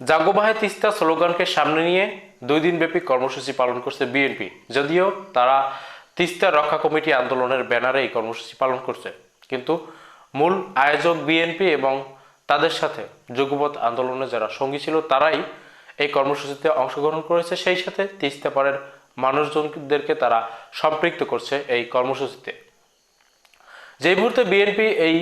জাগোবাহে তিস্তা স্লোগানকে সামনে নিয়ে দুই দিনব্যাপী কর্মসূচি পালন করছে বিএনপি। যদিও তারা তিস্তা রক্ষা কমিটি আন্দোলনের ব্যানারে এই কর্মসূচি পালন করছে। কিন্তু মূল আয়োজক বিএনপি এবং তাদের সাথে যুগপথ আন্দোলনে যারা সঙ্গী ছিল, তারাই এই কর্মসূচিতে অংশগ্রহণ করেছে। সেই সাথে তিস্তা পাড়ের মানুষজনদেরকে তারা সম্পৃক্ত করছে এই কর্মসূচিতে। যেই মুহূর্তে বিএনপি এই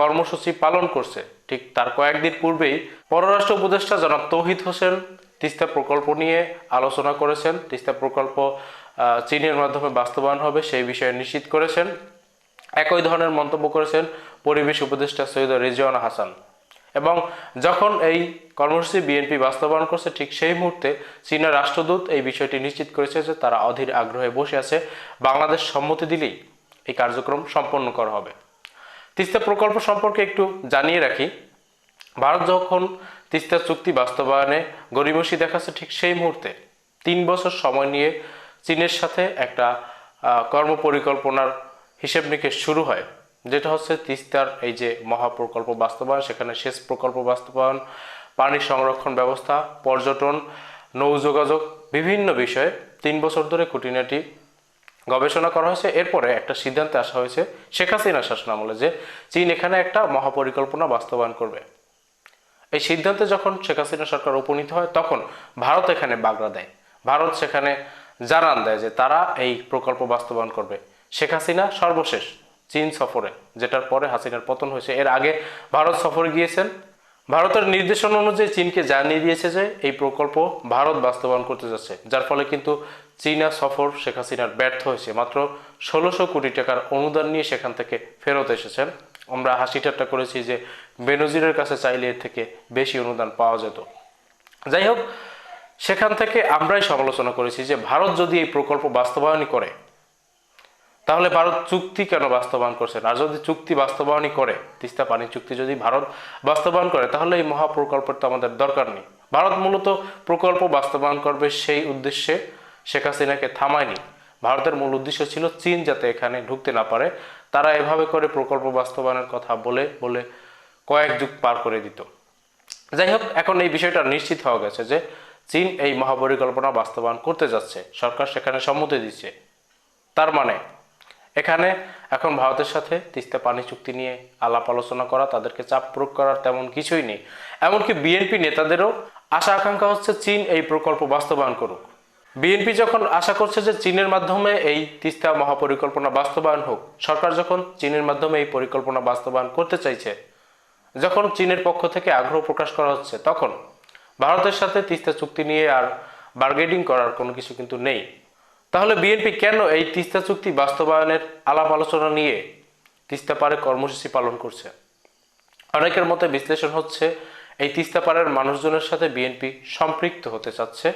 কর্মসূচি পালন করছে। ঠিক তার কয়েকদিন পূর্বেই পররাষ্ট্র উপদেষ্টা জনাব তৌহিদ হোসেন তিস্তা প্রকল্প নিয়ে আলোচনা করেছেন। তিস্তা প্রকল্প চীনের মাধ্যমে বাস্তবায়ন হবে সেই বিষয়ে নিশ্চিত করেছেন। একই ধরনের মন্তব্য করেছেন পরিবেশ উপদেষ্টা সৈয়দ রেজিওয়ানা হাসান। এবং যখন এই কর্মসূচি বিএনপি বাস্তবায়ন করছে, ঠিক সেই মুহূর্তে চীনের রাষ্ট্রদূত এই বিষয়টি নিশ্চিত করেছে যে তারা অধীর আগ্রহে বসে আছে। বাংলাদেশ সম্মতি দিলেই এই কার্যক্রম সম্পন্ন করা হবে। তিস্তা প্রকল্প সম্পর্কে একটু জানিয়ে রাখি। ভারত যখন তিস্তা চুক্তি বাস্তবায়নে গরিমসি দেখাচ্ছে ঠিক সেই মুহূর্তে তিন বছর সময় নিয়ে চীনের সাথে একটা কর্মপরিকল্পনার হিসেব নিকেশ শুরু হয়, যেটা হচ্ছে তিস্তার এই যে মহাপ্রকল্প বাস্তবায়ন, সেখানে সেচ প্রকল্প বাস্তবায়ন, পানি সংরক্ষণ ব্যবস্থা, পর্যটন, নৌ যোগাযোগ, বিভিন্ন বিষয়ে তিন বছর ধরে খুঁটিনাটি গবেষণা করা হয়েছে। এরপরে একটা সিদ্ধান্তে আসা হয়েছে শেখ হাসিনা শাসন আমলে যে চীন এখানে একটা মহাপরিকল্পনা বাস্তবায়ন করবে। এই সিদ্ধান্তে যখন শেখ হাসিনা সরকার উপনীত হয়, তখন ভারত এখানে বাগড়া দেয়। ভারত সেখানে জানান দেয় যে তারা এই প্রকল্প বাস্তবায়ন করবে। শেখ হাসিনা সর্বশেষ চীন সফরে, যেটার পরে হাসিনার পতন হয়েছে, এর আগে ভারত সফরে গিয়েছেন। ভারতের নির্দেশনা অনুযায়ী চীনকে জানিয়ে দিয়েছে যে এই প্রকল্প ভারত বাস্তবায়ন করতে যাচ্ছে, যার ফলে কিন্তু চীনা সফর শেখ হাসিনার ব্যর্থ হয়েছে। মাত্র ষোলোশো কোটি টাকার অনুদান নিয়ে সেখান থেকে ফেরত এসেছেন। আমরা হাসি ঠাট্টা করেছি যে বেনজিরের কাছে চাইলে এর থেকে বেশি অনুদান পাওয়া যেত। যাই হোক, সেখান থেকে আমরাই সমালোচনা করেছি যে ভারত যদি এই প্রকল্প বাস্তবায়নই করে তাহলে ভারত চুক্তি কেন বাস্তবায়ন করছে আর যদি চুক্তি বাস্তবায়নই করে, তিস্তা পানি চুক্তি যদি ভারত বাস্তবায়ন করে, তাহলে এই মহাপ্রকল্পের তো আমাদের দরকার নেই। ভারত মূলত প্রকল্প বাস্তবায়ন করবে সেই উদ্দেশ্যে শেখ হাসিনাকে থামায়নি। ভারতের মূল উদ্দেশ্য ছিল চীন যাতে এখানে ঢুকতে না পারে। তারা এভাবে করে প্রকল্প বাস্তবায়নের কথা বলে বলে কয়েক যুগ পার করে দিত। যাই হোক, এখন এই বিষয়টা নিশ্চিত হওয়া গেছে যে চীন এই মহাপরিকল্পনা বাস্তবায়ন করতে যাচ্ছে। সরকার সেখানে সম্মতি দিচ্ছে। তার মানে এখানে এখন ভারতের সাথে তিস্তা পানি চুক্তি নিয়ে আলাপ আলোচনা করা, তাদেরকে চাপ প্রয়োগ করার তেমন কিছুই নেই। এমনকি বিএনপি নেতাদেরও আশা আকাঙ্ক্ষা হচ্ছে চীন এই প্রকল্প বাস্তবায়ন করুক। বিএনপি যখন আশা করছে যে চীনের মাধ্যমে এই তিস্তা মহাপরিকল্পনা বাস্তবায়ন হোক, সরকার যখন চীনের মাধ্যমে এই পরিকল্পনা বাস্তবায়ন করতে চাইছে, যখন চীনের পক্ষ থেকে আগ্রহ প্রকাশ করা হচ্ছে, তখন ভারতের সাথে তিস্তা চুক্তি নিয়ে আর বার্গেডিং করার কোনো কিছু কিন্তু নেই। তাহলে বিএনপি কেন এই তিস্তা চুক্তি বাস্তবায়নের আলাপ আলোচনা নিয়ে তিস্তা পারে কর্মসূচি পালন করছে? অনেকের মতে বিশ্লেষণ হচ্ছে এই তিস্তা পাড়ের মানুষজনের সাথে বিএনপি সম্পৃক্ত হতে চাচ্ছে।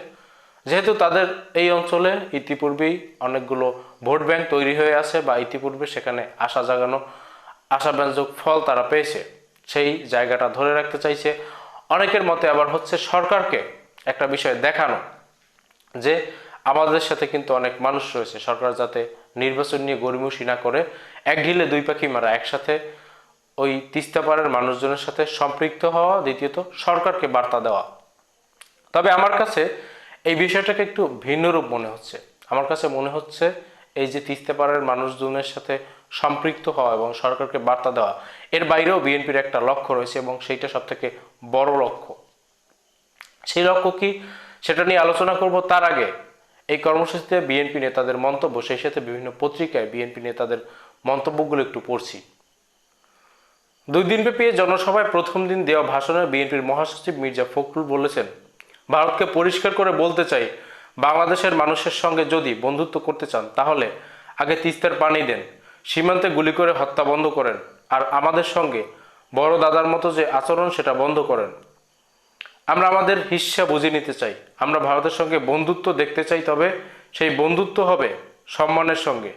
যেহেতু তাদের এই অঞ্চলে ইতিপূর্বেই অনেকগুলো ভোট ব্যাংক তৈরি হয়ে আছে বা ইতিপূর্বে সেখানে আশা জাগানো আশাব্যঞ্জক ফল তারা পেয়েছে। সেই জায়গাটা ধরে রাখতে চাইছে। অনেকের মতে আবার হচ্ছে সরকারকে একটা বিষয় দেখানো যে আমাদের সাথে কিন্তু অনেক মানুষ রয়েছে। সরকার যাতে নির্বাচন নিয়ে গরিমসি না করে এক ঢিলে দুই পাখি মারা। একসাথে ওই তিস্তাপাড়ের মানুষজনের সাথে সম্পৃক্ত হওয়া, দ্বিতীয়ত সরকারকে বার্তা দেওয়া। তবে আমার কাছে এই বিষয়টাকে একটু ভিন্ন রূপ মনে হচ্ছে। আমার কাছে মনে হচ্ছে এই যে তিস্তাপাড়ের মানুষজনের সাথে সম্পৃক্ত হওয়া এবং সরকারকে বার্তা দেওয়া, এর বাইরেও বিএনপির একটা লক্ষ্য রয়েছে এবং সেইটা সব থেকে বড় লক্ষ্য। সেই লক্ষ্য কি সেটা নিয়ে আলোচনা করব তার আগে। এই কর্মসূচিতে বিএনপি নেতাদের মন্তব্য, সেই সাথে বিভিন্ন পত্রিকায় বিএনপি নেতাদের মন্তব্যগুলো একটু পড়ছি। দুই দিনব্যাপী জনসভায় প্রথম দিন দেওয়া ভাষণে বিএনপির মহাসচিব মির্জা ফখরুল বলেছেন, ভারতকে পরিষ্কার করে বলতে চাই, বাংলাদেশের মানুষের সঙ্গে যদি বন্ধুত্ব করতে চান, তাহলে আগে তিস্তার পানি দেন, সীমান্তে গুলি করে হত্যা বন্ধ করেন, আর আমাদের সঙ্গে বড় দাদার মতো যে আচরণ, সেটা বন্ধ করেন। আমরা আমাদের হিস্সা বুঝে নিতে চাই। আমরা ভারতের সঙ্গে বন্ধুত্ব দেখতে চাই, তবে সেই বন্ধুত্ব হবে সম্মানের সঙ্গে।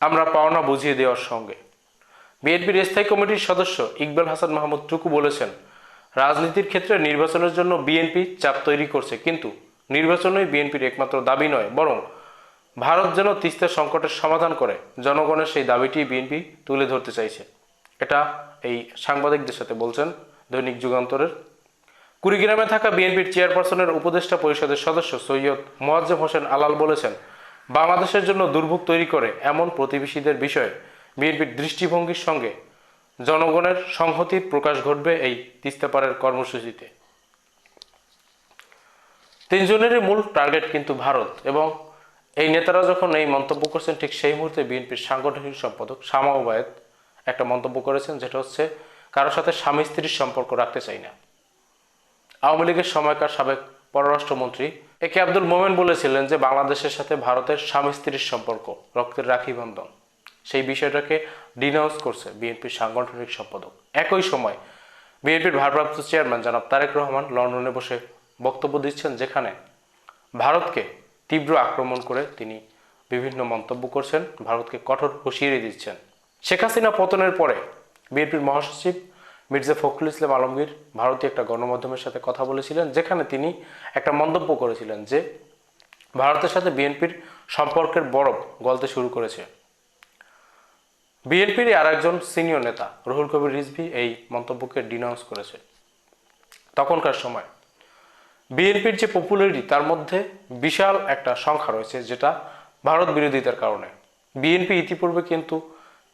আমরা পাওনা বুঝিয়ে দেওয়ার সঙ্গে। বিএনপির স্থায়ী কমিটির সদস্য ইকবাল হাসান মাহমুদ টুকু বলেছেন, রাজনীতির ক্ষেত্রে নির্বাচনের জন্য বিএনপি চাপ তৈরি করছে, কিন্তু নির্বাচনই বিএনপির একমাত্র দাবি নয়, বরং ভারত যেন তিস্তার সংকটের সমাধান করে, জনগণের সেই দাবিটি বিএনপি তুলে ধরতে চাইছে। এটা এই সাংবাদিকদের সাথে বলছেন দৈনিক যুগান্তরের কুড়িগ্রামে থাকা বিএনপির চেয়ারপারসনের উপদেষ্টা পরিষদের সদস্য সৈয়দ মোয়াজ্জেম হোসেন আলাল বলেছেন, বাংলাদেশের জন্য দুর্ভোগ তৈরি করে এমন প্রতিবেশীদের বিষয়ে বিএনপির দৃষ্টিভঙ্গির সঙ্গে জনগণের সংহতির প্রকাশ ঘটবে এই তিস্তাপাড়ের কর্মসূচিতে। তিনজনেরই মূল টার্গেট কিন্তু ভারত এবং এই নেতারা যখন এই মন্তব্য করছেন, ঠিক সেই মুহূর্তে বিএনপির সাংগঠনিক সম্পাদক শামা ওবায়দ একটা মন্তব্য করেছেন, যেটা হচ্ছে কারোর সাথে স্বামী স্ত্রীর সম্পর্ক রাখতে চাই না। আওয়ামী লীগের সময়কার সাবেক পররাষ্ট্রমন্ত্রী এ কে আব্দুল মোমেন বলেছিলেন যে বাংলাদেশের সাথে ভারতের স্বামী স্ত্রীর সম্পর্ক, রক্তের রাখি বন্ধন। সেই বিষয়টাকে ডিনাউন্স করছে বিএনপির সাংগঠনিক সম্পাদক। একই সময় বিএনপির ভারপ্রাপ্ত চেয়ারম্যান জনাব তারেক রহমান লন্ডনে বসে বক্তব্য দিচ্ছেন যেখানে ভারতকে তীব্র আক্রমণ করে তিনি বিভিন্ন মন্তব্য করছেন, ভারতকে কঠোর হুঁশিয়ারি দিচ্ছেন। শেখ হাসিনা পতনের পরে বিএনপির মহাসচিব মির্জা ফখরুল ইসলাম আলমগীর ভারতীয় একটা গণমাধ্যমের সাথে কথা বলেছিলেন, যেখানে তিনি একটা মন্তব্য করেছিলেন যে, ভারতের সাথে বিএনপির সম্পর্কের বরফ গলতে শুরু করেছে। বিএনপির আর একজন সিনিয়র নেতা, রুহুল কবির রিজভি, এই মন্তব্যকে ডিনাউন্স করেছে। তখনকার সময়, বিএনপির যে পপুলারিটি তার মধ্যে বিশাল একটা সংখ্যা রয়েছে, যেটা ভারত বিরোধিতার কারণে। বিএনপি ইতিপূর্বে কিন্তু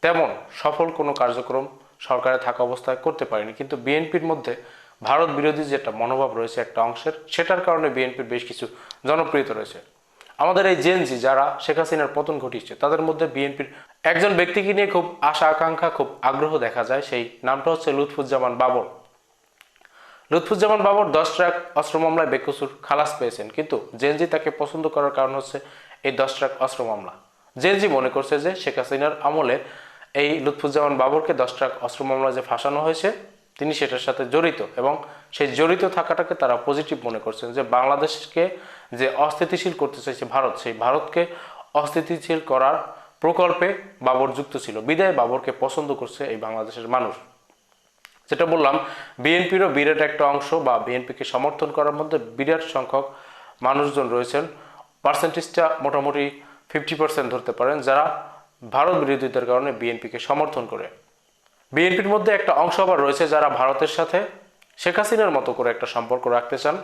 তেমন সফল কোনো কার্যক্রম সরকারে থাকা অবস্থায় করতে পারেনি। কিন্তু বিএনপির মধ্যে ভারত বিরোধী যে একটা মনোভাব রয়েছে একটা অংশের, সেটার কারণে বিএনপির বেশ কিছু জনপ্রিয়তা রয়েছে। আমাদের এই জেনজি যারা, শেখ হাসিনার পতন ঘটিয়েছে, তাদের মধ্যে বিএনপির একজন ব্যক্তিকে নিয়ে খুব আশা, আকাঙ্ক্ষা, খুব আগ্রহ দেখা যায়, সেই নামটা হচ্ছে লুৎফুজ্জামান বাবর। লুৎফুজ্জামান বাবর দশ ট্রাক অস্ত্র মামলায় বেকসুর খালাস পেয়েছেন, কিন্তু জেনজি তাকে পছন্দ করার কারণ হচ্ছে এই দশ ট্রাক অস্ত্র মামলা। জেনজি মনে করছে যে শেখ হাসিনার আমলে এই লুৎফুজ্জামান বাবরকে দশ ট্রাক অস্ত্র মামলায় যে ফাঁসানো হয়েছে, তিনি সেটার সাথে জড়িত এবং সেই জড়িত থাকাটাকে তারা পজিটিভ মনে করছেন যে বাংলাদেশকে যে অস্থিতিশীল করতে চাইছে ভারত, সেই ভারতকে অস্থিতিশীল করার প্রকল্পে বাবর যুক্ত ছিল। বিদায় বাবরকে পছন্দ করছে এই বাংলাদেশের মানুষ। যেটা বললাম, বিএনপিরও বিরাট একটা অংশ বা বিএনপিকে সমর্থন করার মধ্যে বিরাট সংখ্যক মানুষজন রয়েছেন। পার্সেন্টেজটা মোটামুটি ফিফটি পার্সেন্ট ধরতে পারেন যারা ভারত বিরোধিতার কারণে বিএনপিকে সমর্থন করে। বিএনপির মধ্যে একটা অংশ আবার রয়েছে যারা ভারতের সাথে শেখ হাসিনার মতো করে একটা সম্পর্ক রাখতে চান।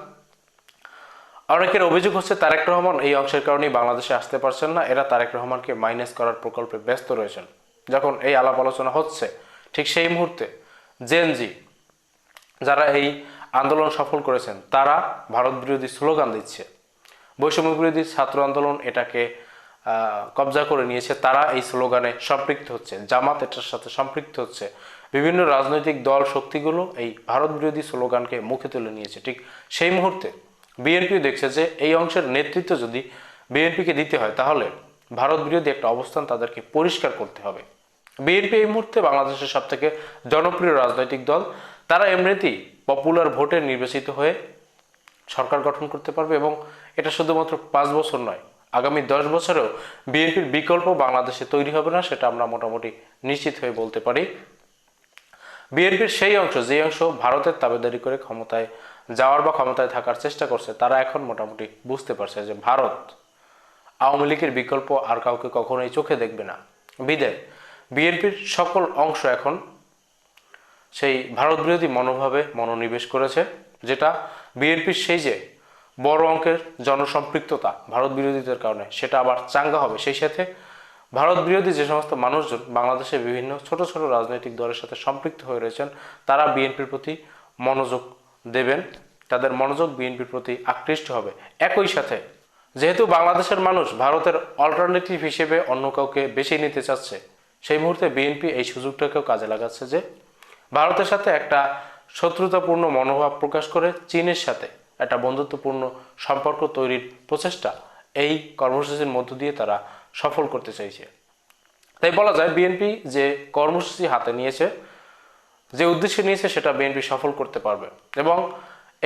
অনেকের অভিযোগ হচ্ছে তারেক রহমান এই অংশের কারণেই বাংলাদেশে আসতে পারছেন না। এরা তারেক রহমানকে মাইনাস করার প্রকল্পে ব্যস্ত রয়েছেন। যখন এই আলাপ আলোচনা হচ্ছে, ঠিক সেই মুহূর্তে জেনজি যারা এই আন্দোলন সফল করেছেন, তারা ভারত বিরোধী স্লোগান দিচ্ছে। বৈষম্য বিরোধী ছাত্র আন্দোলন এটাকে কবজা করে নিয়েছে, তারা এই স্লোগানে সম্পৃক্ত হচ্ছে, জামাত এটার সাথে সম্পৃক্ত হচ্ছে। বিভিন্ন রাজনৈতিক দল শক্তিগুলো এই ভারত বিরোধী স্লোগানকে মুখে তুলে নিয়েছে। ঠিক সেই মুহূর্তে বিএনপি দেখছে যে এই অংশের নেতৃত্ব যদি বিএনপিকে দিতে হয়, তাহলে ভারত বিরোধী একটা অবস্থান তাদেরকে পরিষ্কার করতে হবে। বিএনপি এই মুহূর্তে বাংলাদেশের সব থেকে জনপ্রিয় রাজনৈতিক দল। তারা এমনিতেই পপুলার ভোটে নির্বাচিত হয়ে সরকার গঠন করতে পারবে এবং এটা শুধুমাত্র পাঁচ বছর নয় আগামী দশ বছরেও বিএনপির বিকল্প বাংলাদেশে তৈরি হবে না, সেটা আমরা মোটামুটি নিশ্চিত হয়ে বলতে পারি। বিএনপির সেই অংশ, যে অংশ ভারতের তাবেদারি করে ক্ষমতায় যাওয়ার বা ক্ষমতায় থাকার চেষ্টা করছে, তারা এখন মোটামুটি বুঝতে পারছে যে ভারত আওয়ামী লীগের বিকল্প আর কাউকে কখনোই চোখে দেখবে না। বিদায় বিএনপির সকল অংশ এখন সেই ভারত বিরোধী মনোভাবে মনোনিবেশ করেছে, যেটা বিএনপির সেই যে বড় অঙ্কের জনসম্পৃক্ততা ভারত বিরোধীদের কারণে, সেটা আবার চাঙ্গা হবে। সেই সাথে ভারত বিরোধী যে সমস্ত মানুষজন বাংলাদেশের বিভিন্ন ছোট ছোট রাজনৈতিক দলের সাথে সম্পৃক্ত হয়ে রয়েছেন, তারা বিএনপির প্রতি মনোযোগ দেবেন। তাদের মনোযোগ বিএনপির প্রতি আকৃষ্ট হবে। একই সাথে, যেহেতু বাংলাদেশের মানুষ ভারতের অল্টারনেটিভ হিসেবে অন্য কাউকে বেছে নিতে চাচ্ছে, সেই মুহূর্তে বিএনপি এই সুযোগটাকেও কাজে লাগাচ্ছে যে, ভারতের সাথে একটা শত্রুতাপূর্ণ মনোভাব প্রকাশ করে চীনের সাথে একটা বন্ধুত্বপূর্ণ সম্পর্ক তৈরির প্রচেষ্টা এই কর্মসূচির মধ্য দিয়ে তারা সফল করতে চাইছে। তাই বলা যায় বিএনপি যে কর্মসূচি হাতে নিয়েছে, যে উদ্দেশ্য নিয়েছে সেটা বিএনপি সফল করতে পারবে এবং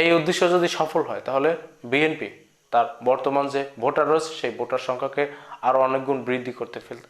এই উদ্দেশ্য যদি সফল হয় তাহলে বিএনপি তার বর্তমান যে ভোটার রয়েছে সেই ভোটার সংখ্যাকে আরও অনেক গুণ বৃদ্ধি করতে ফেল